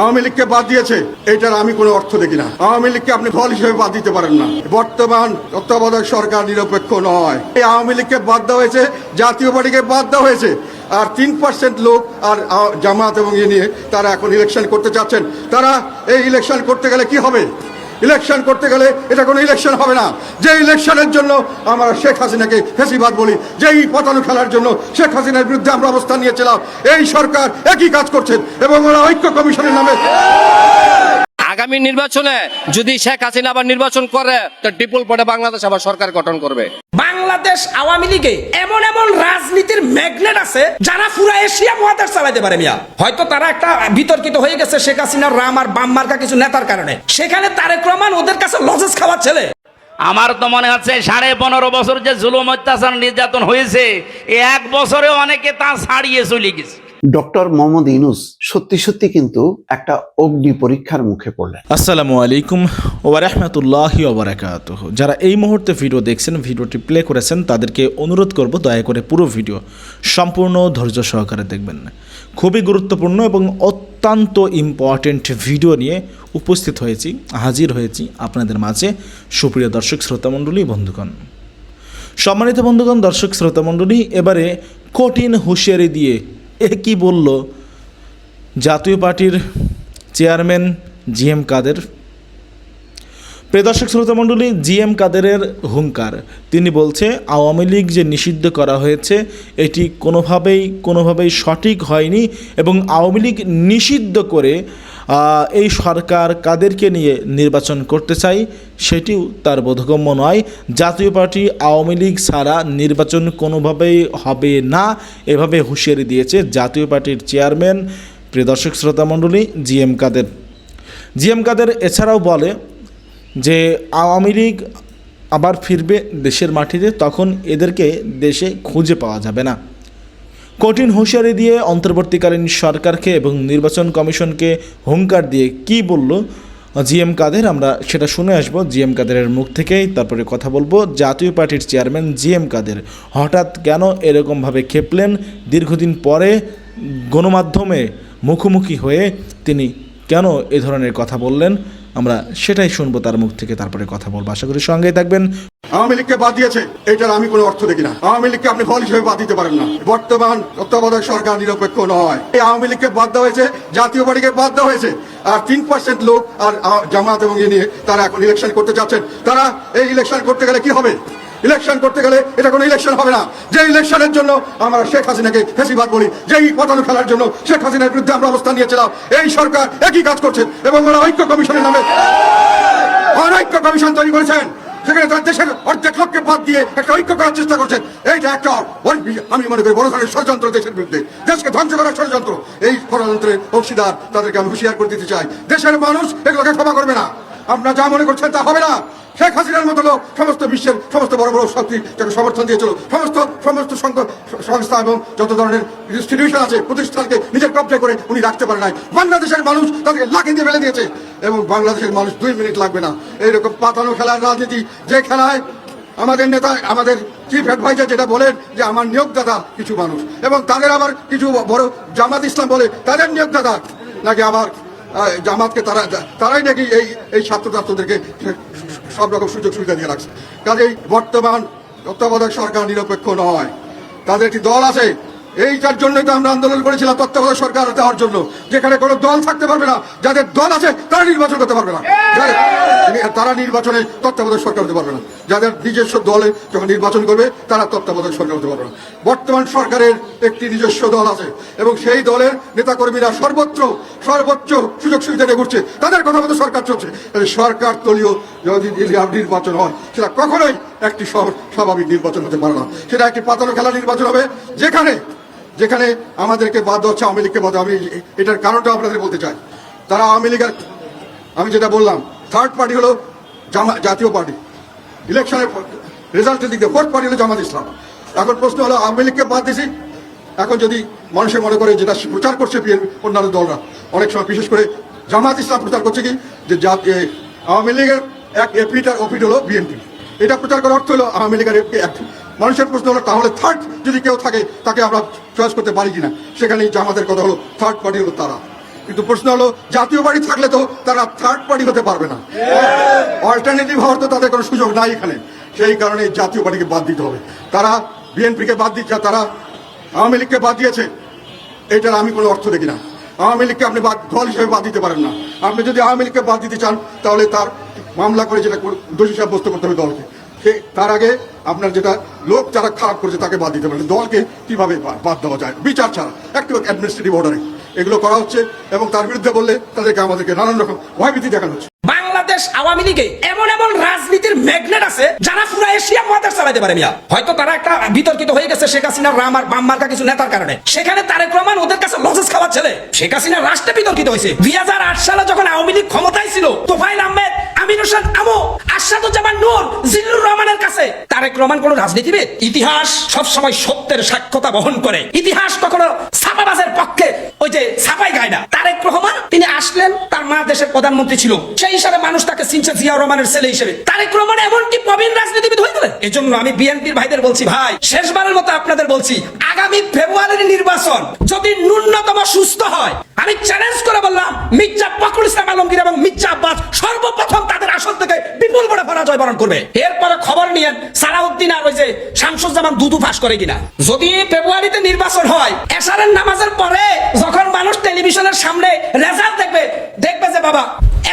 আওয়ামী লীগকে বাদ দিয়েছে এটার আমি কোনো অর্থ দেখি না। আওয়ামী লীগকে আপনি ফল হিসেবে বাদ দিতে পারেন না। বর্তমান তত্ত্বাবধায়ক সরকার নিরপেক্ষ নয়। এই আওয়ামী লীগকে বাদ দেওয়া হয়েছে, জাতীয় পার্টিকে বাদ দেওয়া হয়েছে, আর তিন পার্সেন্ট লোক আর জামাত এবং ইয়ে নিয়ে তারা এখন ইলেকশন করতে চাচ্ছেন। তারা এই ইলেকশন করতে গেলে কি হবে? ইলেকশন করতে গেলে এটা কোনো ইলেকশন হবে না। যে ইলেকশনের জন্য আমরা শেখ হাসিনাকে ফেসিবাদ বলি, যেই পতানো খেলার জন্য শেখ হাসিনার বিরুদ্ধে আমরা অবস্থান নিয়েছিলাম, এই সরকার একই কাজ করছেন এবং ওরা ঐক্য কমিশনের নামে আগামী নির্বাচনে যদি শেখ হাসিনা আবার নির্বাচন করে তো ডিপুল পরে বাংলাদেশ আবার সরকার গঠন করবে। বাংলাদেশ আওয়ামী লীগে এমন এমন রাজনীতির ম্যাগনেট আছে যারা পুরো এশিয়া মহাদেশ চালাইতে পারে মিয়া। হয়তো তারা একটা বিতর্কিত হয়ে গেছে শেখ হাসিনার রাম আর বাম মার্কা কিছু নেতার কারণে। সেখানে তারেক রহমান ওদের কাছে লজেস খাওয়ার ছেলে। আমার তো মনে হচ্ছে সাড়ে পনেরো বছর যে জুলুম অত্যাচার নির্যাতন হয়েছে এক বছরে অনেকে তা ছাড়িয়ে চলে গেছে। ডক্টর মোহাম্মদ ইনুস সত্যি সত্যি কিন্তু একটা অগ্নি পরীক্ষার মুখে পড়লেন। আসসালামু আলাইকুম ওয়ারহমতুল্লাহি ওবরাকাত যারা এই মুহূর্তে ভিডিও দেখছেন, ভিডিওটি প্লে করেছেন, তাদেরকে অনুরোধ করব দয়া করে পুরো ভিডিও সম্পূর্ণ ধৈর্য সহকারে দেখবেন। খুবই গুরুত্বপূর্ণ এবং অত্যন্ত ইম্পর্টেন্ট ভিডিও নিয়ে উপস্থিত হয়েছি, হাজির হয়েছি আপনাদের মাঝে সুপ্রিয় দর্শক শ্রোতামণ্ডলী বন্ধুগণ। সম্মানিত বন্ধুগণ, দর্শক শ্রোতামণ্ডলী এবারে কঠিন হুঁশিয়ারি দিয়ে এ কি বলল? জাতীয় পার্টির চেয়ারম্যান জি এম কাদের? প্রিয় দর্শক শ্রোতামণ্ডলী জি এম কাদেরের হুঙ্কার। তিনি বলছে, আওয়ামী লীগ যে নিষিদ্ধ করা হয়েছে, এটি কোনোভাবেই কোনোভাবেই সঠিক হয়নি এবং আওয়ামী লীগ নিষিদ্ধ করে এই সরকার কাদেরকে নিয়ে নির্বাচন করতে চাই, সেটিও তার বোধগম্য নয়। জাতীয় পার্টি আওয়ামী লীগ ছাড়া নির্বাচন কোনোভাবেই হবে না, এভাবে হুঁশিয়ারি দিয়েছে জাতীয় পার্টির চেয়ারম্যান। প্রিয় দর্শক শ্রোতামণ্ডলী জি এম কাদের। জি এম কাদের এছাড়াও বলে যে আওয়ামী লীগ আবার ফিরবে দেশের মাটিতে, তখন এদেরকে দেশে খুঁজে পাওয়া যাবে না। কঠিন হুঁশিয়ারি দিয়ে অন্তর্বর্তীকালীন সরকারকে এবং নির্বাচন কমিশনকে হুঙ্কার দিয়ে কি বলল জি এম কাদের, আমরা সেটা শুনে আসব। জি এম কাদেরের মুখ থেকেই তারপরে কথা বলব। জাতীয় পার্টির চেয়ারম্যান জি এম কাদের হঠাৎ কেন এরকমভাবে খেপলেন? দীর্ঘদিন পরে গণমাধ্যমে মুখোমুখি হয়ে তিনি কেন এ ধরনের কথা বললেন? আমরা সেটাই শুনব তার মুখ থেকে, তারপরে কথা বলব। আশা করি সঙ্গেই থাকবেন। আওয়ামী লীগকে বাদ দিয়েছে, এটার আমি কোনো অর্থ দেখি না। আওয়ামী লীগকে আপনি ফল হিসেবে বাদ দিতে পারেন না। বর্তমান তত্ত্বাবধায়ক সরকার নিরপেক্ষ নয়। এই আওয়ামী লীগকে বাদ দেওয়া হয়েছে, জাতীয় পার্টিকে বাদ দেওয়া হয়েছে। আর তিন পার্সেন্ট লোক আর জামাত এবং নিয়ে তারা এখন ইলেকশন করতে চাচ্ছেন। তারা এই ইলেকশন করতে গেলে কি হবে? ইলেকশন করতে গেলে এটা কোনো ইলেকশন হবে না। যে ইলেকশনের জন্য আমরা শেখ হাসিনাকে ফেসিবাদ বলি, যেই পতানো খেলার জন্য শেখ হাসিনার বিরুদ্ধে আমরা অবস্থান নিয়েছিলাম, এই সরকার একই কাজ করছেন এবং ওরা ঐক্য কমিশনের নামে অনৈক্য কমিশন তৈরি করেছেন। সেখানে তার দেশের অর্ধেক লোককে বাদ দিয়ে একটা ঐক্য করার চেষ্টা করছেন এইটা একটা আমি মনে করি বড় ধরনের ষড়যন্ত্র দেশের বিরুদ্ধে। দেশকে ধ্বংস করার ষড়যন্ত্র। এই ষড়যন্ত্রের অংশীদার তাদেরকে আমি হুঁশিয়ার করে দিতে চাই। দেশের মানুষ এগুলোকে ক্ষমা করবে না। আপনারা যা মনে করছেন তা হবে না। শেখ হাসিনার মতো লোক সমস্ত বিশ্বের সমস্ত বড় বড় শক্তি যাকে সমর্থন দিয়েছিল সমস্ত সমস্ত সংস্থা এবং যত ধরনের ইনস্টিটিউশন আছে প্রতিষ্ঠানকে নিজের কবজা করে উনি রাখতে পারে নাই। বাংলাদেশের মানুষ তাদেরকে লাঠি দিয়ে ফেলে দিয়েছে। এবং বাংলাদেশের মানুষ দুই মিনিট লাগবে না। এইরকম পাতানো খেলার রাজনীতি যে খেলায় আমাদের নেতা আমাদের চিফ অ্যাডভাইজার যেটা বলেন যে আমার নিয়োগদাতা কিছু মানুষ। এবং তাদের আবার কিছু বড় জামাত ইসলাম বলে তাদের নিয়োগদাতা? নাকি আহ, জামাতকে তারা তারাই নাকি এই এই ছাত্র ছাত্রদেরকে সব রকম সুযোগ সুবিধা দিয়ে রাখছে। কাজেই বর্তমান তত্ত্বাবধায়ক সরকার নিরপেক্ষ নয়। তাদের একটি দল আছে এইটার জন্যই তো আমরা আন্দোলন করেছিলাম তত্ত্বাবধায়ক সরকার দেওয়ার জন্য যেখানে কোনো দল থাকতে পারবে না যাদের দল আছে তারা নির্বাচন করতে পারবে না। তারা নির্বাচনে তত্ত্বাবধায়ক সরকার হতে পারবে না। যাদের নিজস্ব দলে যখন নির্বাচন করবে তারা তত্ত্বাবধায়ক সরকার হতে পারবে না। বর্তমান সরকারের একটি নিজস্ব দল আছে এবং সেই দলের নেতাকর্মীরা সর্বত্র সর্বোচ্চ সুযোগ সুবিধা নিয়ে ঘুরছে। তাদের কথা মতো সরকার চলছে। সরকার দলীয় যদি নির্বাচন হয় সেটা কখনোই একটি স্বাভাবিক নির্বাচন হতে পারে না। সেটা একটি পাতানো খেলা নির্বাচন হবে যেখানে যেখানে আমাদেরকে বাদ হচ্ছে আওয়ামী লীগকে বাদ আমি এটার কারণটা আপনাদের বলতে চাই। তারা আওয়ামী লীগের আমি যেটা বললাম থার্ড পার্টি হলো জাতীয় পার্টি ইলেকশনের রেজাল্টের দিক দিয়ে ফোর্থ পার্টি হলো জামাত ইসলাম। এখন প্রশ্ন হলো, আওয়ামী লীগকে বাদ দিছি? এখন যদি মানুষে মনে করে যেটা প্রচার করছে অন্যান্য দলরা, অনেক সময় বিশেষ করে জামাত ইসলাম প্রচার করছে কি? যে আওয়ামী লীগের এক এপিট আর হলো বিএনপি এটা প্রচার করার অর্থ হলো আওয়ামী লীগের এক মানুষের প্রশ্ন হলো, তাহলে থার্ড যদি কেউ থাকে, তাকে আমরা চয়েস করতে পারি কিনা? সেখানেই জামাতের কথা হলো থার্ড পার্টি হলো তারা। কিন্তু প্রশ্ন হলো, জাতীয় পার্টি থাকলে তো তারা থার্ড পার্টি হতে পারবে না। অল্টারনেটিভ হওয়ার তো তাদের কোনো সুযোগ নাই এখানে। সেই কারণে জাতীয় পার্টিকে বাদ দিতে হবে। তারা বিএনপিকে বাদ দিচ্ছে, তারা আওয়ামী লীগকে বাদ দিয়েছে। এটার আমি কোনো অর্থ দেখি না। আওয়ামী লীগকে আপনি বাদ, দল হিসেবে বাদ দিতে পারেন না। আপনি যদি আওয়ামী লীগকে বাদ দিতে চান, তাহলে তার মামলা করে যেটা দোষী সাব্যস্ত করতে হবে দলকে। তার আগে আপনার যেটা লোক যারা খারাপ করেছে তাকে বাদ দিতে পারেন। দলকে কীভাবে বাদ দেওয়া যায়? বিচার ছাড়া। একটু অ্যাডমিনিস্ট্রেটিভ অর্ডারে এগুলো করা হচ্ছে এবং তার বিরুদ্ধে বললে তাদেরকে আমাদেরকে নানান রকম ভয়ভীতি দেখানো হচ্ছে। বাংলাদেশ আওয়ামী লীগে এমন এমন রাজনীতির ম্যাগনেট আছে যারা পুরো এশিয়া মহাদেশ চালাতে পারে মিয়া। হয়তো তারা একটা বিতর্কিত হয়ে গেছে শেখ হাসিনার রাম আর বাম মার্কা কিছু নেতার কারণে। সেখানে তারেক রহমান ওদের কাছে লজেস খাওয়ার ছেলে। শেখ হাসিনা রাষ্ট্রে বিতর্কিত হয়েছে। দুই সালে যখন আওয়ামী লীগ ক্ষমতায় ছিল তোফাইল আহমেদ হোসেন আমো নূর, জিল্লুর রহমানের কাছে। তারেক রহমান কোন রাজনীতিবিদ? ইতিহাস সবসময় সত্যের সাক্ষ্যতা বহন করে। ইতিহাস কখনো ছাপাবাজের পক্ষে ওই যে ছাপাই গায় না। তারেক রহমান, তিনি আসলেন, তার মা দেশের প্রধানমন্ত্রী ছিল। সেই হিসাবে মানুষ তাকে চিনছে জিয়া রহমানের ছেলে হিসেবে। তারেক রহমান এমনকি প্রবীণ রাজনীতিবিদ হয়ে গেলেন। এই জন্য আমি বিএনপির ভাইদের বলছি, ভাই, শেষবারের মতো আপনাদের বলছি, আগামী ফেব্রুয়ারির নির্বাচন যদি ন্যূনতম সুস্থ হয়, আমি চ্যালেঞ্জ করে বললাম, মির্জা ফখরুল ইসলাম আলমগীর এবং মির্জা আব্বাস সর্বপ্রথম তাদের আসন থেকে বিপুল বড় পরাজয় বরণ করবে। এরপরে খবর নিয়ে সালাউদ্দিন আর ওই যে শামসুজ্জামান দুদু ফাঁস করে কিনা। যদি ফেব্রুয়ারিতে নির্বাচন হয়, এশারের নামাজের পরে যখন মানুষ টেলিভিশনের সামনে রেজাল্ট দেখবে দেখবে যে বাবা,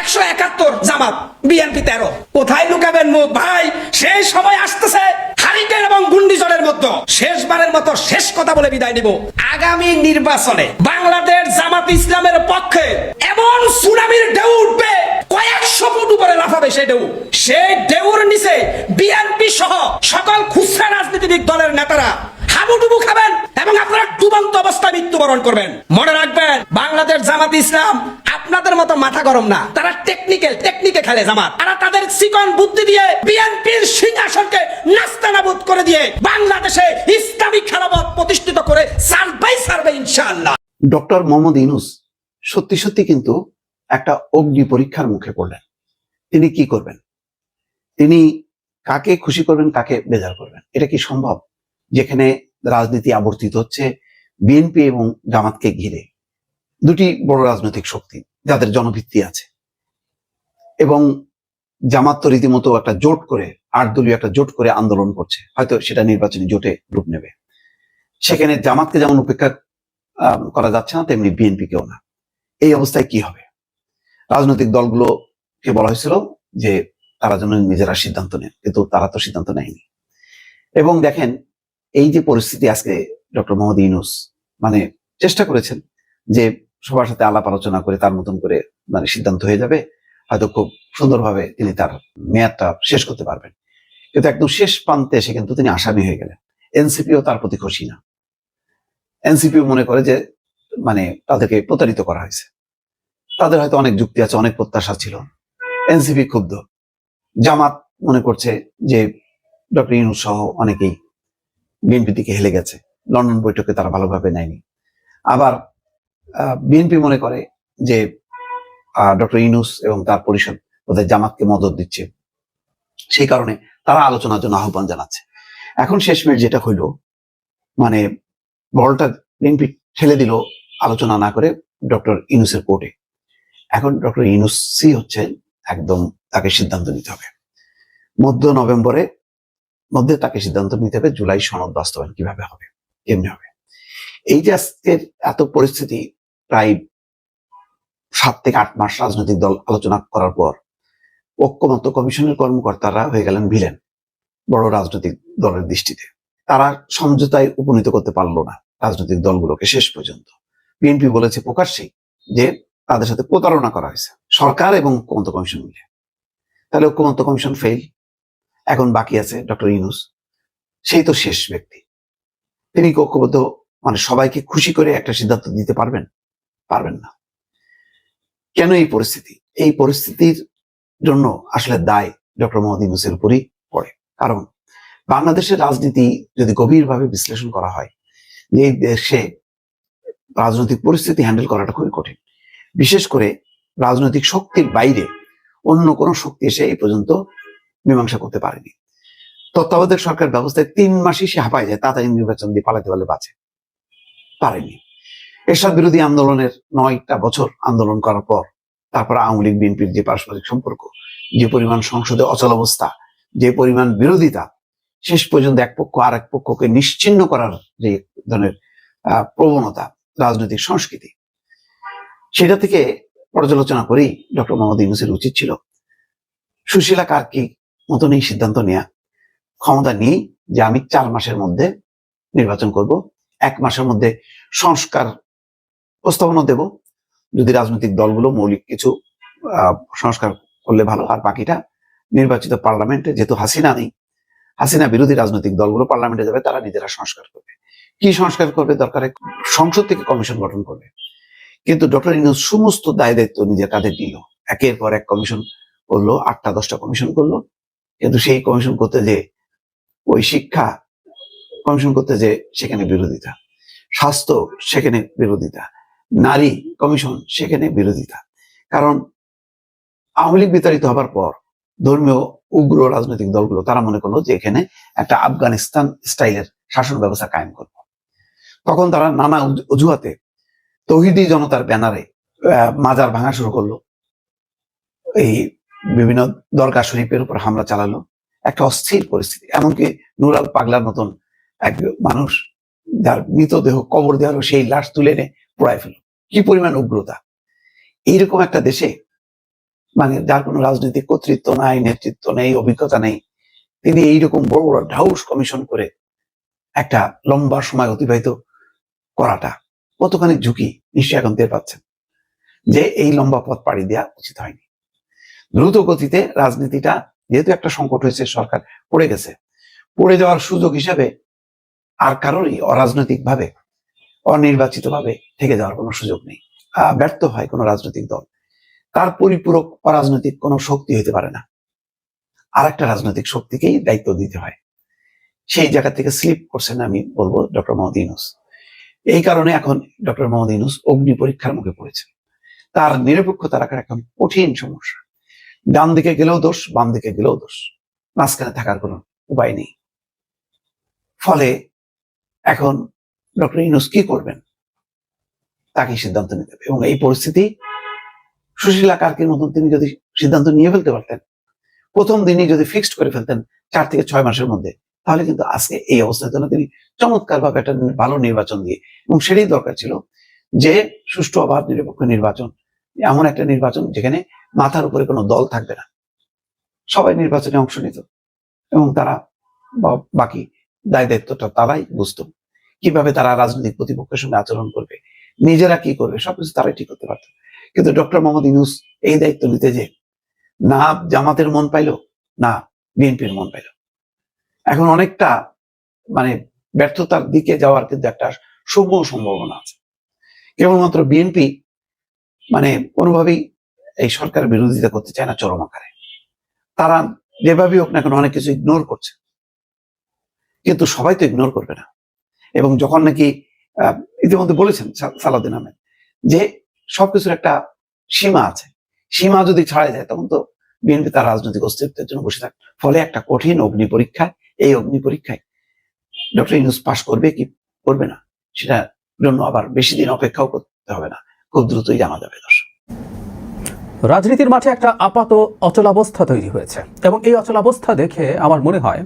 একশো একাত্তর জামাত, বিএনপি তেরো। কোথায় লুকাবেন মুখ? ভাই, সেই সময় আসতেছে হারিকেন এবং গুন্ডিজড়ের মতো শেষবারের মতো শেষ কথা বলে বিদায় নিব। আগামী নির্বাচনে বাংলাদেশ জামাত ইসলামের পক্ষে এমন সুনামির ঢেউ উঠবে, কয়েকশো ফুট উপরে লাফাবে সেই ঢেউ। সেই ঢেউর নিচে বিএনপি সহ সকল খুচরা রাজনীতিবিদ দলের নেতারা হাবুডুবু খাবেন এবং আপনারা ডুবন্ত অবস্থায় মৃত্যুবরণ করবেন। মনে রাখবেন, বাংলাদেশ জামাত ইসলাম আপনাদের মতো মাথা গরম না। তারা টেকনিক্যাল টেকনিকে খেলে জামাত। তারা তাদের চিকন বুদ্ধি দিয়ে বিএনপির সিংহাসনকে নাস্তানাবুদ করে দিয়ে বাংলাদেশে ইসলামিক খেলাপথ প্রতিষ্ঠিত করে সার্ভাই সার্ভে ইনশাআল্লাহ। ডক্টর মোহাম্মদ ইউনুস সত্যি সত্যি কিন্তু একটা অগ্নি পরীক্ষার মুখে পড়লেন। তিনি কি করবেন? তিনি কাকে খুশি করবেন, কাকে বেজার করবেন? এটা কি সম্ভব? যেখানে রাজনীতি আবর্তিত হচ্ছে বিএনপি এবং জামাতকে ঘিরে। দুটি বড় রাজনৈতিক শক্তি যাদের জনভিত্তি আছে। এবং জামাত তো রীতিমতো একটা জোট করে, আট দলীয় একটা জোট করে আন্দোলন করছে। হয়তো সেটা নির্বাচনী জোটে রূপ নেবে। সেখানে জামাতকে যেমন উপেক্ষা করা যাচ্ছে না, তেমনি বিএনপি কেও না। এই অবস্থায় কি হবে? রাজনৈতিক দলগুলোকে বলা হয়েছিল যে তারা যেন নিজেরা সিদ্ধান্ত নেন, কিন্তু তারা তো সিদ্ধান্ত নেয়নি। এবং দেখেন এই যে পরিস্থিতি আজকে ডক্টর মোহাম্মদ ইউনুস মানে চেষ্টা করেছেন যে সবার সাথে আলাপ আলোচনা করে তার মতন করে মানে সিদ্ধান্ত হয়ে যাবে, হয়তো খুব সুন্দরভাবে তিনি তার মেয়াদটা শেষ করতে পারবেন। কিন্তু একদম শেষ প্রান্তে এসে কিন্তু তিনি আসামি হয়ে গেলেন। এনসিপিও তার প্রতি খুশি না। এনসিপিও মনে করে যে মানে তাদেরকে প্রতারিত করা হয়েছে। তাদের হয়তো অনেক যুক্তি আছে, অনেক প্রত্যাশা ছিল। এনসিপি ক্ষুব্ধ। জামাত মনে করছে যে ডক্টর ইউনুস সহ অনেকেই বিএনপি দিকে হেলে গেছে। লন্ডন বৈঠকে তারা ভালোভাবে নেয়নি। আবার বিএনপি মনে করে যে ডক্টর ইনুস এবং তার পরিষদ ওদের জামাতকে মদত দিচ্ছে। সেই কারণে তারা আলোচনার জন্য আহ্বান জানাচ্ছে। এখন শেষমেশ যেটা হইল মানে বলটা বিএনপি ঠেলে দিল আলোচনা না করে ডক্টর ইনুসের কোর্টে। এখন ডক্টর ইনুসই হচ্ছে একদম তাকে সিদ্ধান্ত নিতে হবে। মধ্য নভেম্বরে মধ্যে তাকে সিদ্ধান্ত নিতে হবে, জুলাই সনদ বাস্তবায়ন কীভাবে হবে, কেমনি হবে। এই যে আজকের এত পরিস্থিতি, প্রায় সাত থেকে আট মাস রাজনৈতিক দল আলোচনা করার পর ঐক্যমত্য কমিশনের কর্মকর্তারা হয়ে গেলেন ভিলেন, বড় রাজনৈতিক দলের দৃষ্টিতে। তারা সমঝোতায় উপনীত করতে পারল না রাজনৈতিক দলগুলোকে শেষ পর্যন্ত। বিএনপি বলেছে প্রকাশ্যেই যে তাদের সাথে প্রতারণা করা হয়েছে, সরকার এবং ঐক্যমত্য কমিশন মিলে। তাহলে ঐক্যমত্য কমিশন ফেল এখন বাকি আছে ডক্টর ইউনুস। সেই তো শেষ ব্যক্তি। তিনি ঐক্যবদ্ধ মানে সবাইকে খুশি করে একটা সিদ্ধান্ত দিতে পারবেন? পারবেন না। কেন এই পরিস্থিতি? এই পরিস্থিতির জন্য আসলে দায় ডক্টর মোহাম্মদ ইউনুসের উপরই পড়ে। কারণ বাংলাদেশের রাজনীতি যদি গভীরভাবে বিশ্লেষণ করা হয়, যে দেশে রাজনৈতিক পরিস্থিতি হ্যান্ডেল করাটা খুবই কঠিন। বিশেষ করে রাজনৈতিক শক্তির বাইরে অন্য কোনো শক্তি এসে এই পর্যন্ত মীমাংসা করতে পারেনি। তত্ত্বাবধায়ক সরকার ব্যবস্থায় তিন মাসই সে হাঁপায় যায়, তাড়াতাড়ি নির্বাচন দিয়ে পালাতে পারলে বাঁচে। পারেনি। এরশাদ বিরোধী আন্দোলনের নয়টা বছর আন্দোলন করার পর, তারপর আওয়ামী লীগ, বিএনপির যে পারস্পরিক সম্পর্ক, যে পরিমাণ সংসদে অচলাবস্থা যে পরিমাণ বিরোধিতা, শেষ পর্যন্ত এক পক্ষ আর এক পক্ষকে নিশ্চিন্ন করার যে ধরনের প্রবণতা, রাজনৈতিক সংস্কৃতি, সেটা থেকে পর্যালোচনা করেই ডক্টর মোহাম্মদ ইউনুসের উচিত ছিল, সুশীলা কার্কি মতন এই সিদ্ধান্ত নেয়া। ক্ষমতা নিয়েই যে আমি চার মাসের মধ্যে নির্বাচন করব, এক মাসের মধ্যে সংস্কার প্রস্তাবনা দেব। যদি রাজনৈতিক দলগুলো মৌলিক কিছু সংস্কার করলে ভালো আর বাকিটা নির্বাচিত পার্লামেন্টে যেহেতু হাসিনা নেই, হাসিনা বিরোধী রাজনৈতিক দলগুলো পার্লামেন্টে যাবে, তারা নিজেরা সংস্কার করবে। কি সংস্কার করবে দরকারে? সংসদ থেকে কমিশন গঠন করবে। কিন্তু ডক্টর ইনুস সমস্ত দায় দায়িত্ব নিজের কাঁধে নিল একের পর এক কমিশন করল, আটটা দশটা কমিশন করল। কিন্তু সেই কমিশন করতে যে ওই শিক্ষা কমিশন করতে যে সেখানে বিরোধিতা। স্বাস্থ্য সেখানে বিরোধিতা। নারী কমিশন সেখানে বিরোধিতা। কারণ আওয়ামী লীগ বিতাড়িত হবার পর ধর্মীয় উগ্র রাজনৈতিক দলগুলো তারা মনে করল যে এখানে একটা আফগানিস্তান স্টাইলের শাসন ব্যবস্থা কায়েম করব। তখন তারা নানা অজুহাতে তহিদি জনতার ব্যানারে মাজার ভাঙা শুরু করল। এই বিভিন্ন দরগা শরীফের উপর হামলা চালালো। একটা অস্থির পরিস্থিতি। এমনকি নুরাল পাগলার মতন এক মানুষ যার মৃতদেহ কবর দেওয়ারও সেই লাশ তুলে এনে পোড়ায় ফেল কি পরিমাণ উগ্রতা! এইরকম একটা দেশে মানে যার কোনো রাজনৈতিক কর্তৃত্ব নাই, নেতৃত্ব নেই, অভিজ্ঞতা নেই, তিনি এইরকম বড় বড় ঢাউস কমিশন করে একটা লম্বা সময় অতিবাহিত করাটা কতখানি ঝুঁকি নিশ্চয়ই এখন টের পাচ্ছেন যে এই লম্বা পথ পাড়ি দেওয়া উচিত হয়নি। দ্রুত গতিতে রাজনীতিটা যেহেতু একটা সংকট হয়েছে, সরকার পড়ে গেছে। পড়ে যাওয়ার সুযোগ হিসাবে আর কারোরই অরাজনৈতিক ভাবে অনির্বাচিত ভাবে থেকে যাওয়ার কোনো সুযোগ নেই। ব্যর্থ হয় কোনো রাজনৈতিক দল। তার পরিপূরক অরাজনৈতিক কোনো শক্তি হতে পারে না। আর একটা রাজনৈতিক শক্তিকেই দায়িত্ব দিতে হয়। সেই জায়গা থেকে স্লিপ করছেন আমি বলব ডক্টর মোহাম্মদ ইউনুস। এই কারণে এখন ডক্টর মোহাম্মদ ইউনুস অগ্নি পরীক্ষার মুখে পড়েছে তার নিরপেক্ষতা রাখার এখন কঠিন সমস্যা। ডান দিকে গেলেও দোষ, বাম দিকে গেলেও দোষ। মাঝখানে থাকার কোনো উপায় নেই। ফলে এখন ডক্টর ইউনুস কি করবেন? তাকে সিদ্ধান্ত নিতে হবে। এবং এই পরিস্থিতি সুশীলা কার্কির মতন তিনি যদি সিদ্ধান্ত নিয়ে ফেলতে পারতেন, প্রথম দিনই যদি ফিক্সড করে ফেলতেন চার থেকে ছয় মাসের মধ্যে, তাহলে কিন্তু আজকে এই অবস্থার জন্য তিনি চমৎকার ভাবে একটা ভালো নির্বাচন দিয়ে, এবং সেটাই দরকার ছিল যে সুষ্ঠু অবাধ নিরপেক্ষ নির্বাচন, এমন একটা নির্বাচন যেখানে মাথার উপরে কোনো দল থাকবে না। সবাই নির্বাচনে অংশ নিত এবং তারা বাকি দায় দায়িত্বটা তারাই বুঝতো। কীভাবে তারা রাজনৈতিক প্রতিপক্ষের সঙ্গে আচরণ করবে, নিজেরা কি করবে, সবকিছু তারাই ঠিক করতে পারত। কিন্তু ডক্টর মোহাম্মদ ইউনুস এই দায়িত্ব নিতে যে না জামাতের মন পাইলো, না বিএনপির মন পাইলো। এখন অনেকটা মানে ব্যর্থতার দিকে যাওয়ার কিন্তু একটা শুভ সম্ভাবনা আছে। কেবলমাত্র বিএনপি মানে কোনোভাবেই এই সরকার বিরোধিতা করতে চায় না চরম আকারে। তারা যেভাবেই হোক না কেন অনেক কিছু ইগনোর করছে। কিন্তু সবাই তো ইগনোর করবে না। এবং যখন নাকি ইতিমধ্যে বলেছেন সালাউদ্দিন আহমেদ যে সবকিছুর একটা সীমা আছে। সীমা যদি ছাড়া যায়, তখন তো বিএনপি তার রাজনৈতিক অস্তিত্বের জন্য বসে থাকে, ফলে একটা কঠিন অগ্নি পরীক্ষা এই অগ্নি পরীক্ষায় ডক্টর ইউনুস পাশ করবে কি করবে না, সেটার জন্য আবার বেশি দিন অপেক্ষাও করতে হবে না। খুব দ্রুতই জানা যাবে দর্শক। রাজনীতির মাঠে একটা আপাত অচলাবস্থা তৈরি হয়েছে। এবং এই অচলাবস্থা দেখে আমার মনে হয়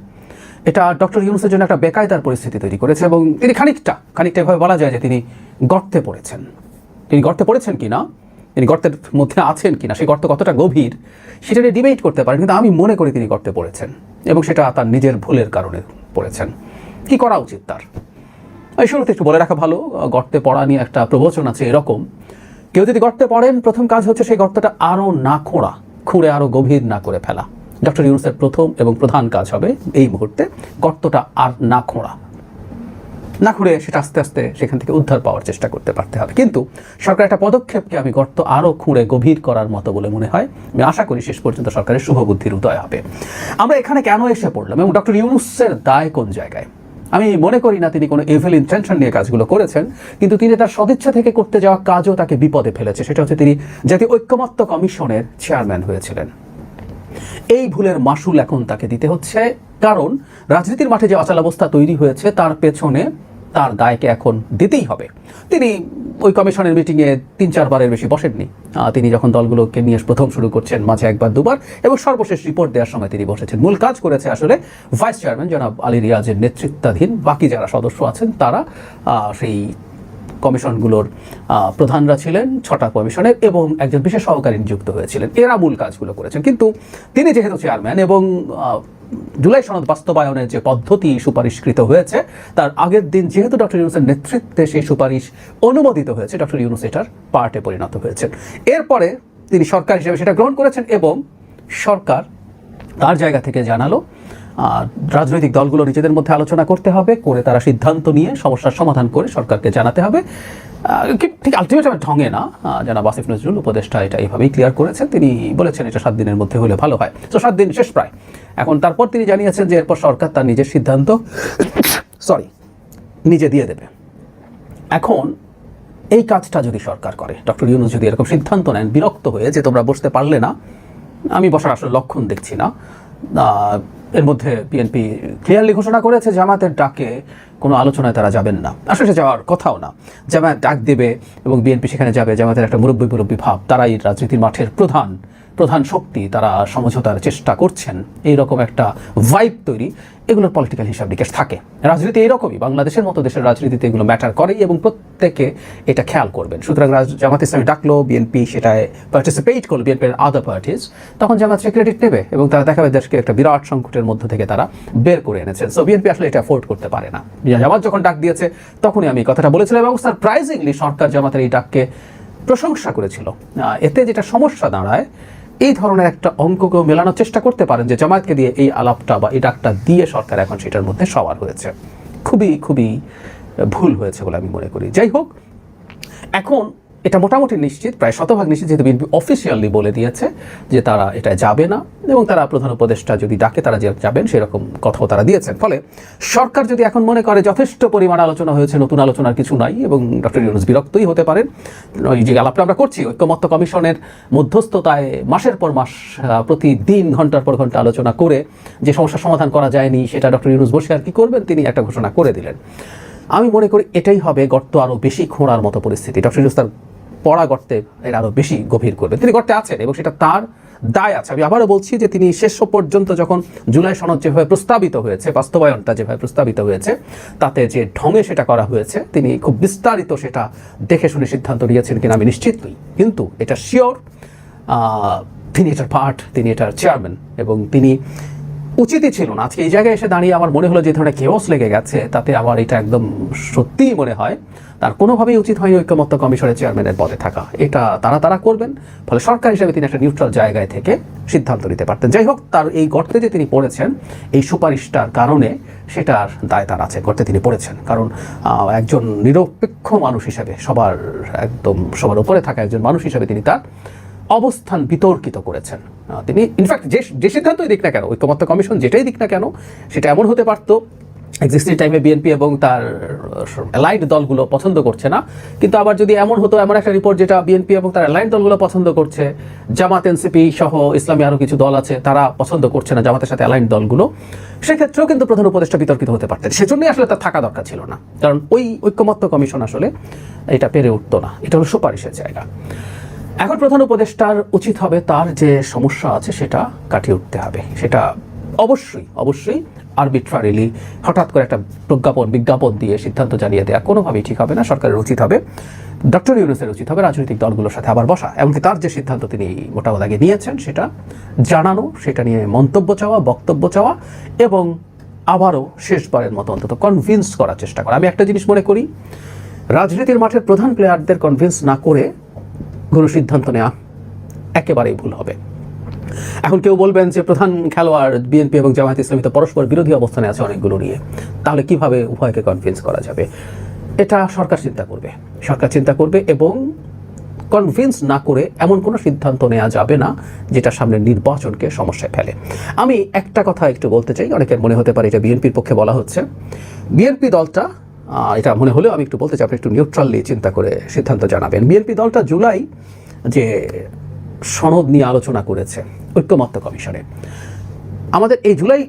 এটা ডক্টর ইউনুসের জন্য একটা বেকায়দার পরিস্থিতি তৈরি করেছে এবং তিনি খানিকটা খানিকটা এভাবে বলা যায় যে তিনি গর্তে পড়েছেন। তিনি গর্তে পড়েছেন কিনা? তিনি গর্তের মধ্যে আছেন কিনা? সেই গর্ত কতটা গভীর? সেটা নিয়ে ডিবেট করতে পারেন, কিন্তু আমি মনে করি তিনি গর্তে পড়েছেন এবং সেটা তার নিজের ভুলের কারণে পড়েছেন। কি করা উচিত তার? এই শুরুতে একটু বলে রাখা ভালো, গর্তে পড়া নিয়ে একটা প্রবচন আছে এরকম। কেউ যদি গর্তে পড়েন, প্রথম কাজ হচ্ছে সেই গর্তটা আরও না খোঁড়া খুঁড়ে আরও গভীর না করে ফেলা। ডক্টর ইউনুসের প্রথম এবং প্রধান কাজ হবে এই মুহূর্তে গর্তটা আর না খোঁড়া না খুঁড়ে সেটা আস্তে আস্তে সেখান থেকে উদ্ধার পাওয়ার চেষ্টা করতে পারতে হবে। কিন্তু সরকার একটা পদক্ষেপকে আমি গর্ত আরও খুঁড়ে গভীর করার মতো বলে মনে হয়। আমি আশা করি শেষ পর্যন্ত সরকারের শুভ বুদ্ধির উদয় হবে। আমরা এখানে কেন এসে পড়লাম এবং ডক্টর ইউনুসের দায় কোন জায়গায়? আমি মনে করি না তিনি কোনো এভেল ইন্টেনশন নিয়ে কাজগুলো করেছেন, কিন্তু তিনি তার সদিচ্ছা থেকে করতে যাওয়া কাজও তাকে বিপদে ফেলেছে। সেটা হচ্ছে তিনি জাতীয় ঐক্যমত্য কমিশনের চেয়ারম্যান হয়েছিলেন। এই ভুলের মাসুল এখন তাকে দিতে হচ্ছে, কারণ রাজনীতির মাঠে যে অচলাবস্থা তৈরি হয়েছে, তার পেছনে তার দায়কে এখন দিতেই হবে। তিনি ওই কমিশনের মিটিংয়ে তিন চারবারের বেশি বসেননি। তিনি যখন দলগুলোকে নিয়ে প্রথম শুরু করছেন, মাঝে একবার দুবার, এবং সর্বশেষ রিপোর্ট দেওয়ার সময় তিনি বসেছেন। মূল কাজ করেছে আসলে ভাইস চেয়ারম্যান জনাব আলী রিয়াজের নেতৃত্বাধীন বাকি যারা সদস্য আছেন, তারা সেই কমিশনগুলোর প্রধানরা ছিলেন, ছটা কমিশনের, এবং একজন বিশেষ সহকারী নিযুক্ত হয়েছিলেন। এরা মূল কাজগুলো করেছেন। কিন্তু তিনি যেহেতু চেয়ারম্যান এবং জুলাই সনদ বাস্তবায়নের যে পদ্ধতি সুপারিশকৃত হয়েছে, তার আগের দিন যেহেতু ডক্টর ইউনুসের নেতৃত্বে সেই সুপারিশ অনুমোদিত হয়েছে, ডক্টর ইউনুস এটার পার্টে পরিণত হয়েছে এরপরে তিনি সরকার হিসেবে সেটা গ্রহণ করেছেন এবং সরকার তার জায়গা থেকে জানালো রাজনৈতিক দলগুলো নিজেদের মধ্যে আলোচনা করতে হবে, করে তারা সিদ্ধান্ত নিয়ে সমস্যার সমাধান করে সরকারকে জানাতে হবে। ঠিক আলটিমেট ঢঙে না। আহ, বাসিফ নজরুল উপদেষ্টা এটা এইভাবেই ক্লিয়ার করেছেন। তিনি বলেছেন এটা সাত দিনের মধ্যে হলে ভালো হয়। তো সাত দিন শেষ প্রায়। এখন তারপর তিনি জানিয়েছেন যে এরপর সরকার তার নিজের সিদ্ধান্ত সরি নিজে দিয়ে দেবে। এখন এই কাজটা যদি সরকার করে ডক্টর ইউনুস যদি এরকম সিদ্ধান্ত নেন বিরক্ত হয়ে যে তোমরা বসতে পারলে না আমি বসার আসলে লক্ষণ দেখছি না। এর মধ্যে বিএনপি ক্লিয়ারলি ঘোষণা করেছে, জামাতের ডাকে কোনো আলোচনায় তারা যাবেন না। আসলে যাওয়ার কথাও না। জামায়াত ডাক দেবে এবং বিএনপি সেখানে যাবে। জামাতের একটা মুরব্বী মুরব্বী ভাব, তারাই রাজনীতির মাঠের প্রধান। প্রধান শক্তি তারা সমঝোতার চেষ্টা করছেন। এইরকম একটা ভাইব তৈরি এগুলোর পলিটিক্যাল হিসাব নিকেশ থাকে। রাজনীতি এইরকমই, বাংলাদেশের মতো দেশের রাজনীতিতে এগুলো ম্যাটার করে এবং প্রত্যেকে এটা খেয়াল করবেন। সুতরাং জামাত ইসলামী ডাকলো বিএনপি সেটায় পার্টিসিপেট করল বিএনপির আদার পার্টিস তখন জামাত সে ক্রেডিট নেবে এবং তারা দেখাবে দেশকে একটা বিরাট সংকটের মধ্য থেকে তারা বের করে এনেছেন। সো বিএনপি আসলে এটা অ্যাফোর্ড করতে পারে না। জামাত যখন ডাক দিয়েছে, তখনই আমি কথাটা বলেছিলাম এবং সারপ্রাইজিংলি সরকার জামাতের এই ডাককে প্রশংসা করেছিল। এতে যেটা সমস্যা দাঁড়ায় এই ধরনের একটা অঙ্ককেও মেলানোর চেষ্টা করতে পারেন যে জামায়াতকে দিয়ে এই আলাপটা বা এই ডাকটা দিয়ে সরকার এখন সেটার মধ্যে সবার হয়েছে। খুবই খুবই ভুল হয়েছে বলে আমি মনে করি। যাই হোক, এখন এটা মোটামুটি নিশ্চিত, প্রায় শতভাগ নিশ্চিত, যেহেতু বিএনপি অফিসিয়ালি বলে দিয়েছে যে তারা এটা যাবে না এবং তারা প্রধান উপদেষ্টা যদি ডাকে তারা যে যাবেন সেরকম কথাও তারা দিয়েছেন। ফলে সরকার যদি এখন মনে করে যথেষ্ট পরিমাণ আলোচনা হয়েছে, নতুন আলোচনার কিছু নাই এবং ডক্টর ইউনুস বিরক্তই হতে পারেন। ওই যে আলাপটা আমরা করছি, ঐক্যমত্য কমিশনের মধ্যস্থতায় মাসের পর মাস প্রতিদিন ঘণ্টার পর ঘণ্টা আলোচনা করে যে সমস্যার সমাধান করা যায়নি, সেটা ডক্টর ইউনুস বসে আর কি করবেন, তিনি একটা ঘোষণা করে দিলেন। আমি মনে করি এটাই হবে গর্ত আরও বেশি খোঁড়ার মতো পরিস্থিতি। ডক্টর ইউনুস তার পড়া গর্তে এর আরও বেশি গভীর করবে। তিনি গর্তে আছেন এবং সেটা তার দায় আছে। আমি আবারও বলছি যে তিনি শেষ পর্যন্ত যখন জুলাই সনদ যেভাবে প্রস্তাবিত হয়েছে, বাস্তবায়নটা যেভাবে প্রস্তাবিত হয়েছে, তাতে যে ঢঙে সেটা করা হয়েছে, তিনি খুব বিস্তারিত সেটা দেখে শুনে সিদ্ধান্ত নিয়েছেন কিনা আমি নিশ্চিত নই। কিন্তু এটা শিওর তিনি এটার পার্ট তিনি এটার চেয়ারম্যান এবং তিনি উচিতই ছিল না। আজকে এই জায়গায় এসে দাঁড়িয়ে আমার মনে হলো যে ধরনের কেওস লেগে গেছে, তাতে আমার এটা একদম সত্যিই মনে হয়। তার কোনোভাবেই উচিত হয়নি ঐক্যমত্য কমিশনের চেয়ারম্যানের পদে থাকা। এটা তারা তারা করবেন, ফলে সরকার হিসেবে তিনি একটা নিউট্রাল জায়গায় থেকে সিদ্ধান্ত নিতে পারতেন। যাই হোক, তার এই গর্তে যে তিনি পড়েছেন, এই সুপারিশটার কারণে সেটার দায় তার আছে, গর্তে তিনি পড়েছেন। কারণ একজন নিরপেক্ষ মানুষ হিসেবে সবার একদম, সবার উপরে থাকা একজন মানুষ হিসেবে তিনি তার অবস্থান বিতর্কিত করেছেন। তিনি ইনফ্যাক্ট যে যে সিদ্ধান্তই দিক না কেন, ঐক্যমত্য কমিশন যেটাই দিক না কেন, সেটা এমন হতে পারতো এক্সিস্টিং টাইমে বিএনপি এবং তার অ্যালাইড দলগুলো পছন্দ করছে না, কিন্তু আবার যদি এমন হতো, এমন একটা রিপোর্ট যেটা বিএনপি এবং তার অ্যালাইড দলগুলো পছন্দ করছে, জামাত এনসিপি সহ ইসলামী আরও কিছু দল আছে, তারা পছন্দ করছে না জামাতের সাথে অ্যালাইন দলগুলো, সেক্ষেত্রেও কিন্তু প্রধান উপদেষ্টা বিতর্কিত হতে পারতেন। সেজন্যই আসলে তার থাকা দরকার ছিল না। কারণ ওই ঐক্যমত্য কমিশন আসলে এটা পেরে উঠতো না। এটা হলো সুপারিশের জায়গা। এখন প্রধান উপদেষ্টার উচিত হবে তার যে সমস্যা আছে সেটা কাটিয়ে উঠতে হবে। সেটা অবশ্যই অবশ্যই আরবিট্রারিলি হঠাৎ করে একটা প্রজ্ঞাপন, বিজ্ঞাপন দিয়ে সিদ্ধান্ত জানিয়ে দেওয়া কোনোভাবেই ঠিক হবে না, সরকারের উচিত হবে। ডক্টর ইউনুসের উচিত হবে রাজনৈতিক দলগুলোর সাথে আবার বসা, এমনকি তার যে সিদ্ধান্ত তিনি মোটামুটি আগে নিয়েছেন সেটা জানানো, সেটা নিয়ে মন্তব্য চাওয়া, বক্তব্য চাওয়া এবং আবারও শেষবারের মতো অন্তত কনভিন্স করার চেষ্টা করা। আমি একটা জিনিস মনে করি, রাজনীতির মাঠের প্রধান প্লেয়ারদের কনভিন্স না করে কোনো সিদ্ধান্ত নেওয়া একেবারেই ভুল হবে। এখন কেউ বলবেন যে প্রধান খেলোয়াড় বিএনপি এবং জামায়াত ইসলামী তো পরস্পর বিরোধী অবস্থানে আছে অনেকগুলো নিয়ে। তাহলে কীভাবে উভয়কে কনভিন্স করা যাবে? এটা সরকার চিন্তা করবে। সরকার চিন্তা করবে এবং কনভিন্স না করে এমন কোনো সিদ্ধান্ত নেওয়া যাবে না যেটা সামনে নির্বাচনকে সমস্যায় ফেলে। আমি একটা কথা একটু বলতে চাই, অনেকের মনে হতে পারে এটা বিএনপির পক্ষে বলা হচ্ছে। বিএনপি দলটা এটা মনে হলেও আমি একটু বলতে চাই, আপনি একটু নিউট্রালি চিন্তা করে সিদ্ধান্ত জানাবেন। বিএনপি দলটা জুলাই যে সনদ নিয়ে আলোচনা করেছে ঐক্যমত্য কমিশনে। আমাদের এই জুলাই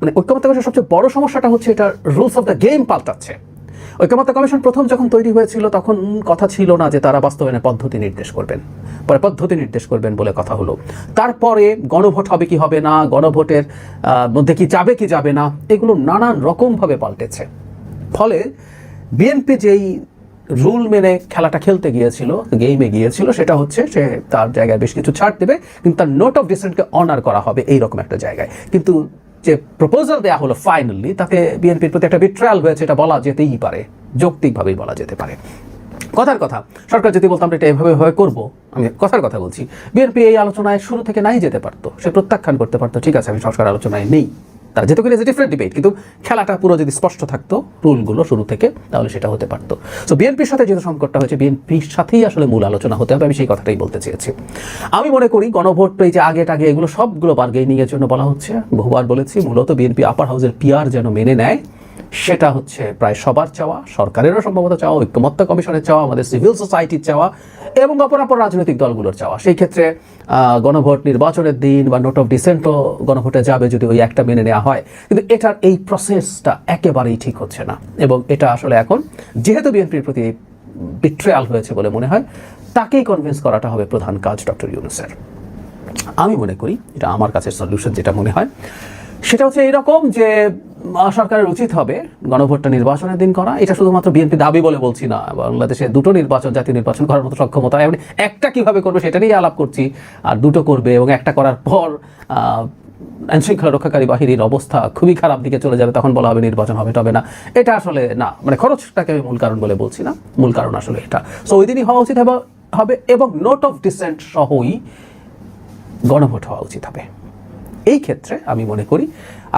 মানে ঐক্যমত্য কমিশনের সবচেয়ে বড় সমস্যাটা হচ্ছে এটা রুলস অফ দ্য গেম পাল্টাচ্ছে। ঐক্যমত্য কমিশন প্রথম যখন তৈরি হয়েছিল, তখন কথা ছিল না যে তারা বাস্তবায়নের পদ্ধতি নির্দেশ করবেন। পরে পদ্ধতি নির্দেশ করবেন বলে কথা হলো। তারপরে গণভোট হবে কি হবে না, গণভোটের মধ্যে কি যাবে কি যাবে না, এগুলো নানান রকমভাবে পাল্টেছে। ফলে বিএনপি যেই রুল মেনে খেলাটা খেলতে গিয়েছিল গেমে গিয়েছিল, সেটা হচ্ছে সে তার জায়গায় বেশ কিছু ছাড় দেবে, কিন্তু তার নোট অফ ডিসেন্টকে অনার করা হবে এই রকম একটা জায়গায়। কিন্তু যে প্রপোজাল দেওয়া হলো ফাইনালি তাতে বিএনপির প্রতি একটা বিট্রায়াল হয়েছে, এটা বলা যেতেই পারে, যৌক্তিকভাবেই বলা যেতে পারে। কথার কথা, সরকার যদি বলতাম এটা এভাবে ভাবে করব, আমি কথার কথা বলছি। বিএনপি এই আলোচনায় শুরু থেকে নাই যেতে পারতো, সে প্রত্যাখ্যান করতে পারতো, ঠিক আছে, আমি সংস্কার আলোচনায় নেই। তারা যেহেতু গেলে ডিফারেন্ট ডিবেট কিন্তু খেলাটা পুরো যদি স্পষ্ট থাকতো, রুলগুলো শুরু থেকে, তাহলে সেটা হতে পারতো। সো বিএনপির সাথে যেহেতু সংকটটা হয়েছে বিএনপির সাথেই আসলে মূল আলোচনা হতে হবে, আমি সেই কথাটাই বলতে চেয়েছি। আমি মনে করি গণভোট এই যে আগে টাগে এগুলো সবগুলো বার্গেনিংয়ের জন্য বলা হচ্ছে। বহুবার বলেছি, মূলত বিএনপি আপার হাউসের পিয়ার যেন মেনে নেয়। সেটা হচ্ছে প্রায় সবার চাওয়া, সরকারেরও সম্ভবত চাওয়া, ঐক্যমত্য কমিশনের চাওয়া, আমাদের সিভিল সোসাইটির চাওয়া এবং অপর অপর রাজনৈতিক দলগুলোর চাওয়া। সেই ক্ষেত্রে গণভোট নির্বাচনের দিন বা নোট অফ ডিসেন্টও গণভোটে যাবে যদি ওই একটা মেনে নেওয়া হয়। কিন্তু এটার এই প্রসেসটা একেবারেই ঠিক হচ্ছে না এবং এটা আসলে এখন যেহেতু বিএনপির প্রতি বিট্রেয়াল হয়েছে বলে মনে হয়, তাকেই কনভিন্স করাটা হবে প্রধান কাজ ডক্টর ইউনুসের। আমি মনে করি এটা আমার কাছে সলিউশন যেটা মনে হয়, সেটা হচ্ছে এরকম যে সরকারের উচিত হবে গণভোটটা নির্বাচনের দিন করা। এটা শুধুমাত্র বিএনপি দাবি বলে বলছি না। বাংলাদেশে দুটো নির্বাচন, জাতীয় নির্বাচন করার মতো সক্ষমতা, এমনি একটা কীভাবে করবে সেটা নিয়ে আলাপ করছি। আর দুটো করবে এবং একটা করার পর আইন শৃঙ্খলা রক্ষাকারী বাহিনীর অবস্থা খুবই খারাপ দিকে চলে যাবে, তখন বলা হবে নির্বাচন হবে, তবে না। এটা আসলে না মানে খরচটাকে আমি মূল কারণ বলে বলছি না। মূল কারণ আসলে এটা। সো ওই দিনই হওয়া উচিত হবে এবং নোট অফ ডিসেন্ট সহই গণভোট হওয়া উচিত হবে। এই ক্ষেত্রে আমি মনে করি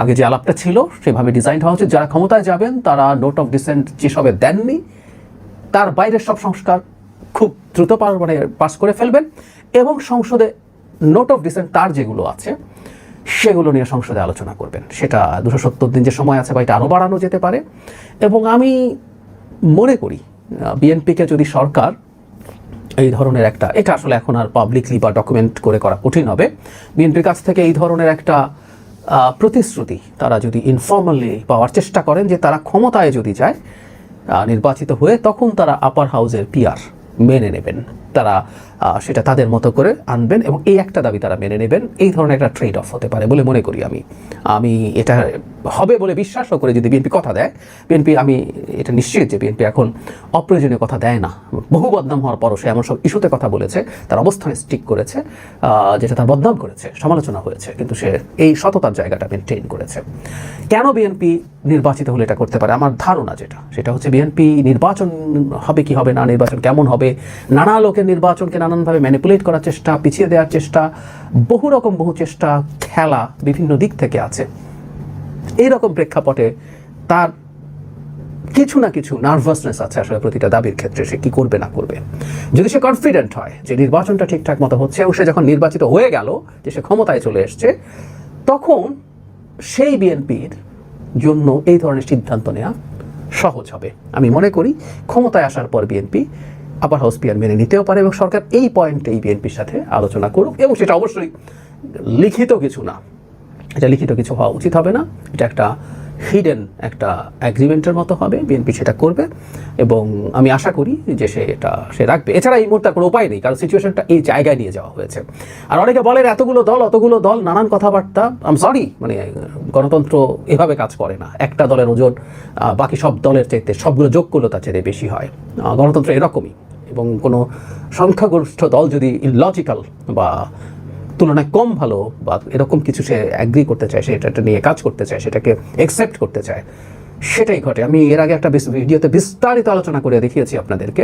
আগে যে আলাপটা ছিল, সেভাবে ডিজাইন হওয়া উচিত। যারা ক্ষমতায় যাবেন, তারা নোট অফ ডিসেন্ট যেসবে দেননি, তার বাইরের সব সংস্কার খুব দ্রুত মানে পাস করে ফেলবেন এবং সংসদে নোট অফ ডিসেন্ট তার যেগুলো আছে, সেগুলো নিয়ে সংসদে আলোচনা করবেন। সেটা দুশো সত্তর দিন যে সময় আছে বা এটা আরও বাড়ানো যেতে পারে। এবং আমি মনে করি বিএনপিকে যদি সরকার এই ধরনের একটা এটা আসলে এখন আর পাবলিকলি বা ডকুমেন্ট করে করা কঠিন হবে। বিএনপির কাছ থেকে এই ধরনের একটা প্রতিশ্রুতি। তারা যদি ইনফর্মালি পাওয়ার চেষ্টা করেন যে তারা ক্ষমতায় যদি যায় নির্বাচিত হয়ে তখন তারা আপার হাউজের পিয়ার মেনে নেবেন। তারা সেটা তাদের মতো করে আনবেন এবং এই একটা দাবি তারা মেনে নেবেন। এই ধরনের একটা ট্রেড অফ হতে পারে বলে মনে করি আমি। আমি এটা হবে বলে বিশ্বাসও করে যদি বিএনপি কথা দেয়, বিএনপি, আমি এটা নিশ্চিত যে বিএনপি এখন অপ্রয়োজনীয় কথা দেয় না। বহু বদনাম হওয়ার পরও সে এমন সব ইস্যুতে কথা বলেছে, তার অবস্থানে স্টিক করেছে যেটা তার বদনাম করেছে, সমালোচনা হয়েছে, কিন্তু সে এই সততার জায়গাটা মেনটেন করেছে। কেন বিএনপি নির্বাচিত হলে এটা করতে পারে? আমার ধারণা যেটা, সেটা হচ্ছে বিএনপি নির্বাচন হবে কি হবে না, নির্বাচন কেমন হবে? নানা লোকের নির্বাচনকে নানানভাবে ম্যানিপুলেট করার চেষ্টা, পিছিয়ে দেওয়ার চেষ্টা, বহু রকম বহু চেষ্টা, খেলা বিভিন্ন দিক থেকে আছে। এইরকম প্রেক্ষাপটে তার কিছু না কিছু নার্ভাসনেস আছে আসলে প্রতিটা দাবির ক্ষেত্রে, সে কি করবে না করবে। যদি সে কনফিডেন্ট হয় যে নির্বাচনটা ঠিকঠাক মতো হচ্ছে এবং সে যখন নির্বাচিত হয়ে গেল যে সে ক্ষমতায় চলে এসছে, তখন সেই বিএনপির জন্য এই ধরনের সিদ্ধান্ত নেওয়া সহজ হবে। আমি মনে করি ক্ষমতায় আসার পর বিএনপি আবার হাউস পিয়ার মেনে নিতেও পারে এবং সরকার এই পয়েন্টেই বিএনপির সাথে আলোচনা করুক এবং সেটা অবশ্যই লিখিত কিছু না। এটা লিখিত কিছু হওয়া উচিত হবে না। এটা একটা হিডেন একটা অ্যাগ্রিমেন্টের মতো হবে। বিএনপি সেটা করবে এবং আমি আশা করি যে সে এটা সে রাখবে। এছাড়া এই মুহূর্তে কোনো উপায় নেই, কারণ সিচুয়েশনটা এই জায়গায় নিয়ে যাওয়া হয়েছে। আর অনেকে বলেন, এতগুলো দল, অতগুলো দল, নানান কথাবার্তা। আম সরি মানে গণতন্ত্র এভাবে কাজ করে না। একটা দলের ওজন বাকি সব দলের চাইতে সবগুলো যোগ করলে তার চাইতে বেশি হয়। গণতন্ত্র এরকমই এবং কোনো সংখ্যাগরিষ্ঠ দল যদি ইলজিক্যাল বা তুলনায় কম ভালো বা এরকম কিছু সে অ্যাগ্রি করতে চায় সেটা নিয়ে কাজ করতে চায়, সেটাকে একসেপ্ট করতে চায়, সেটাই ঘটে। আমি এর আগে একটা ভিডিওতে বিস্তারিত আলোচনা করে দেখিয়েছি আপনাদেরকে।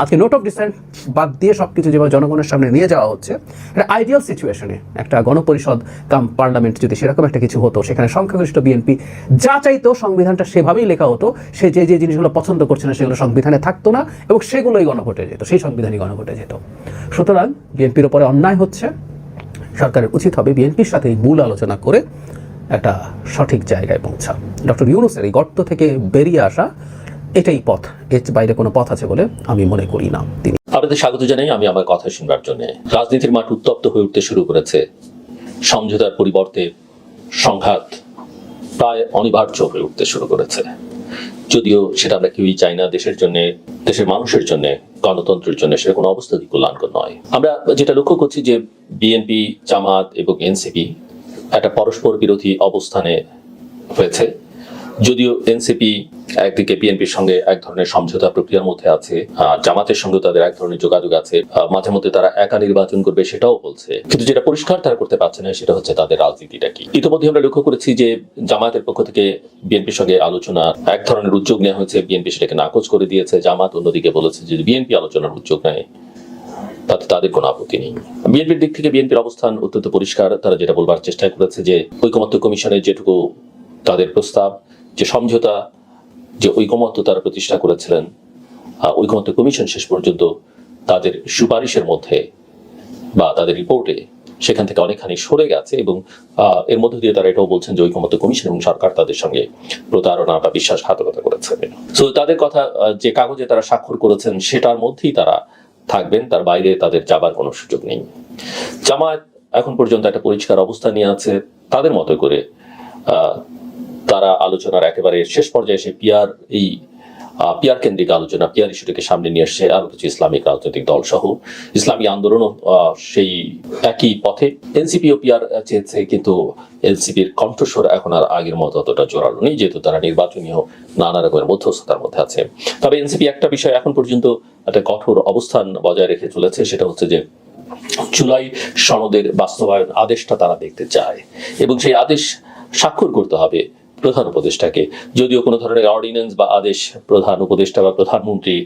আজকে নোট অফ ডিসেন্ট বাদ দিয়ে সব কিছু যেভাবে জনগণের সামনে নিয়ে যাওয়া হচ্ছে একটা আইডিয়াল সিচুয়েশনে একটা গণপরিষদ কাম পার্লামেন্ট যদি সেরকম একটা কিছু হতো, সেখানে সংখ্যাগরিষ্ঠ বিএনপি যা চাইতো সংবিধানটা সেভাবেই লেখা হতো, সে যে যে জিনিসগুলো পছন্দ করছে না সেগুলো সংবিধানে থাকতো না এবং সেগুলোই গণভোটে যেত, সেই সংবিধানই গণভোটে যেত। সুতরাং বিএনপির ওপরে অন্যায় হচ্ছে সরকারের উচিত হবে বিএনপির সাথে মূল আলোচনা করে একটা সঠিক জায়গায় পৌঁছা। ডক্টর ইউনুসের এই গর্ত থেকে বেরিয়ে আসা এটাই পথ। এর বাইরে কোনো পথ আছে বলে আমি মনে করি না। তিনি আপনাদের স্বাগত জানাই আমি আমার কথা শুনবার জন্য। রাজনীতির মাঠ উত্তপ্ত হয়ে উঠতে শুরু করেছে। সমঝোতার পরিবর্তে সংঘাত প্রায় অনিবার্য হয়ে উঠতে শুরু করেছে। যদিও সেটা আমরা কেউই চাই না দেশের জন্য, দেশের মানুষের জন্য। গণতন্ত্রের জন্য সেটা কোনো অবস্থাতেই কল্যাণকর নয়। আমরা যেটা লক্ষ্য করছি যে বিএনপি, জামাত এবং এনসিপি একটা পরস্পর বিরোধী অবস্থানে হয়েছে। যদিও এনসিপি একদিকে বিএনপির সঙ্গে এক ধরনের সমঝোতা প্রক্রিয়ার মধ্যে আছে জামাতের সঙ্গে তাদের এক ধরনের যোগাযোগ আছে মাঝে মধ্যে তারা একা নির্বাচন করবে সেটাও বলছে। কিন্তু যেটা পরিষ্কার তারা করতে পারছে না, সেটা হচ্ছে তাদের রাজনীতিটা কি? ইতিমধ্যে আমরা লক্ষ্য করেছি যে জামাতের পক্ষ থেকে বিএনপির সঙ্গে আলোচনা, এক ধরনের উদ্যোগ নেওয়া হয়েছে, বিএনপি সেটাকে নাকচ করে দিয়েছে। জামাত অন্যদিকে বলেছে যে বিএনপি আলোচনার উদ্যোগ নেয়, তাতে তাদের কোনো আপত্তি নেই। বিএনপির দিক থেকে বিএনপির অবস্থান অত্যন্ত পরিষ্কার। তারা যেটা বলবার চেষ্টা করেছে যে ঐকমত্য কমিশনের যেটুকু তাদের প্রস্তাব যে সমঝোতা, যে ঐকমত্য তারা প্রতিষ্ঠা করেছিলেন ঐকমত্য কমিশন শেষ পর্যন্ত তাদের সুপারিশের মধ্যে বা তাদের রিপোর্টে সেখান থেকে অনেকখানি সরে গেছে এবং এর মধ্যে দিয়ে তারা এটাও বলছেন যে ঐকমত্য কমিশন এবং সরকার তাদের সঙ্গে প্রতারণা বা বিশ্বাসঘাতকতা করেছে। তো তাদের কথা যে কাগজে তারা স্বাক্ষর করেছেন সেটার মধ্যেই তারা থাকবেন, তার বাইরে তাদের যাবার কোনো সুযোগ নেই। জামায়াত এখন পর্যন্ত একটা পরিষ্কার অবস্থা নিয়ে আছে, তাদের মতো করে তারা আলোচনার একেবারে শেষ পর্যায়ে এসে পিয়ার এই পিয়ার কেন্দ্রিক আলোচনা পিয়ার ইস্যুটাকে সামনে নিয়ে আসছে আরও কিছু ইসলামিক রাজনৈতিক দল সহ ইসলামী আন্দোলনও সেই একই পথে। এনসিপিও পিয়ার চেয়েছে, কিন্তু এনসিপির কণ্ঠস্বর এখন আর আগের মতো অতটা জোরালো নেই, যেহেতু তারা নির্বাচনীয় নানা রকমের মধ্যস্থতার মধ্যে আছে। তবে এনসিপি একটা বিষয় এখন পর্যন্ত একটা কঠোর অবস্থান বজায় রেখে চলেছে, সেটা হচ্ছে যে জুলাই সনদের বাস্তবায়ন আদেশটা তারা দেখতে চায় এবং সেই আদেশ স্বাক্ষর করতে হবে। প্রধান উপদেষ্টাকে। যদিও কোনো ধরনের অর্ডিন্যান্স বা আদেশ প্রধান উপদেষ্টা বা প্রধানমন্ত্রী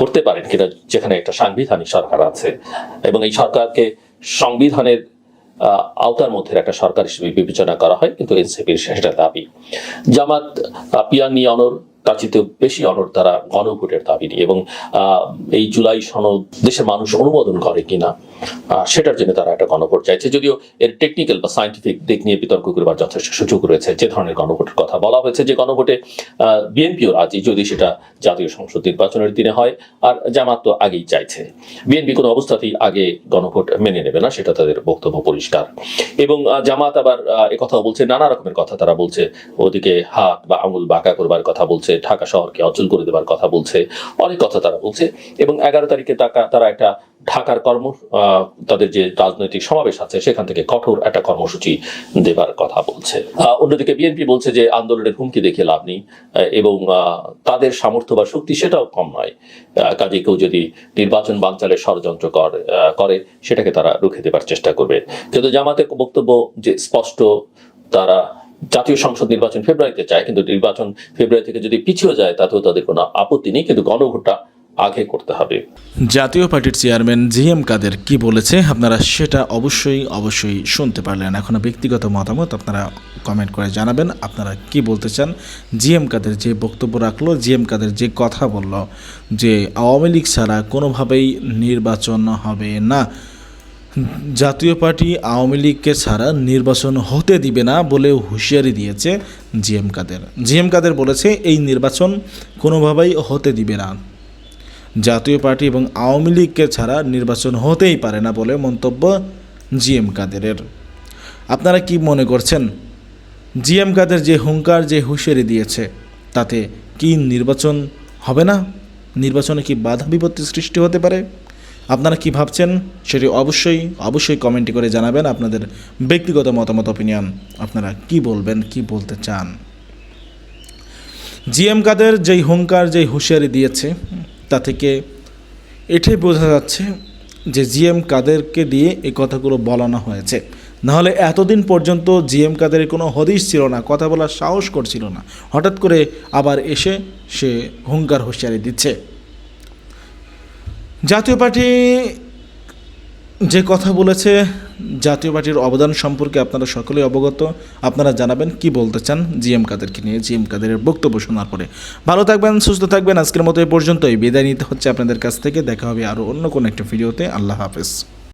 করতে পারেন কিনা, যেখানে একটা সাংবিধানিক সরকার আছে। এবং এই সরকারকে সংবিধানের আওতার মধ্যে একটা সরকার হিসেবে বিবেচনা করা হয়, কিন্তু এনসিপির সেটা দাবি। জামাত পিয়াং নিয়নর তার চেয়ে বেশি অনর তারা গণভোটের দাবি নিয়ে এবং এই জুলাই সনদ দেশের মানুষ অনুমোদন করে কিনা সেটার জন্য তারা একটা গণভোট চাইছে। যদিও এর টেকনিক্যাল বা সাইন্টিফিক দিক নিয়ে বিতর্ক করবার যথেষ্ট সুযোগ রয়েছে, যে ধরনের গণভোটের কথা বলা হয়েছে। যে গণভোটে বিএনপিও রাজি, যদি সেটা জাতীয় সংসদ নির্বাচনের দিনে হয়, আর জামাত তো আগেই চাইছে। বিএনপি কোনো অবস্থাতেই আগে গণভোট মেনে নেবে না, সেটা তাদের বক্তব্য পরিষ্কার। এবং জামাত আবার একথাও বলছে, নানা রকমের কথা তারা বলছে, ওদিকে হাত বা আঙুল বাঁকা করবার কথা বলছে। ঢাকা শহরকে অচল করে দেবার কথা বলছে, অনেক কথা তারা বলছে এবং এগারো তারিখে তারা একটা ঢাকার কর্ম তাদের যে রাজনৈতিক সমাবেশ আছে, সেখান থেকে কঠোর একটা কর্মসূচি দেবার কথা বলছে। অন্যদিকে বিএনপি বলছে যে, আন্দোলনের হুমকি দেখে লাভ নেই এবং তাদের সামর্থ্য বা শক্তি সেটাও কম নয়। কাজে কেউ যদি নির্বাচন বানচালের ষড়যন্ত্র করে, সেটাকে তারা রুখে দেবার চেষ্টা করবে। কিন্তু জামাতের বক্তব্য যে স্পষ্ট, তারা জাতীয় সংসদ নির্বাচন ফেব্রুয়ারিতে চায়, কিন্তু নির্বাচন ফেব্রুয়ারি থেকে যদি পিছিয়ে যায়, তাতেও তাদের কোনো আপত্তি নেই, কিন্তু গণভোটটা আগে করতে হবে। জাতীয় পার্টির চেয়ারম্যান জি এম কাদের কি বলেছে? আপনারা সেটা অবশ্যই অবশ্যই শুনতে পারলেন। এখনও ব্যক্তিগত মতামত আপনারা কমেন্ট করে জানাবেন। আপনারা কি বলতে চান? জি এম কাদের যে বক্তব্য রাখল জি এম কাদের যে কথা বলল, যে আওয়ামী লীগ ছাড়া কোনোভাবেই নির্বাচন হবে না। জাতীয় পার্টি আওয়ামী লীগকে ছাড়া নির্বাচন হতে দিবে না বলে হুঁশিয়ারি দিয়েছে জি এম কাদের। জি এম কাদের বলেছে, এই নির্বাচন কোনোভাবেই হতে দিবে না। জাতীয় পার্টি এবং আওয়ামী লীগকে ছাড়া নির্বাচন হতেই পারে না বলে মন্তব্য জি এম কাদেরের। আপনারা কি মনে করছেন? জি এম কাদের যে হুঙ্কার, যে হুঁশিয়ারি দিয়েছে, তাতে কি নির্বাচন হবে না? নির্বাচনে কি বাধা বিপত্তি সৃষ্টি হতে পারে? আপনারা কি ভাবছেন সেটি অবশ্যই অবশ্যই কমেন্টে করে জানাবেন আপনাদের ব্যক্তিগত মতামত অপিনিয়ন আপনারা কি বলবেন, কি বলতে চান? জিএম কাদের যেই হুঙ্কার, যেই হুঁশিয়ারি দিয়েছে, তা থেকে এটাই বোঝা যাচ্ছে যে জিএম কাদেরকে দিয়ে এই কথাগুলো বলানো হয়েছে। নাহলে এতদিন পর্যন্ত জিএম কাদের কোনো হদিশ ছিল না, কথা বলার সাহস করছিল না। হঠাৎ করে আবার এসে সে হুঙ্কার হুঁশিয়ারি দিচ্ছে। জাতীয় পার্টি যে কথা বলেছে, জাতীয় পার্টির অবদান সম্পর্কে আপনারা সকলেই অবগত। আপনারা জানাবেন কি বলতে চান জি এম কাদেরকে নিয়ে জি এম কাদের বক্তব্য শোনার পরে। ভালো থাকবেন, সুস্থ থাকবেন, আজকের মতো এই পর্যন্তই। বিদায় নিতে হচ্ছে আপনাদের কাছ থেকে। দেখা হবে আরও অন্য কোনো একটা ভিডিওতে। আল্লাহ হাফেজ।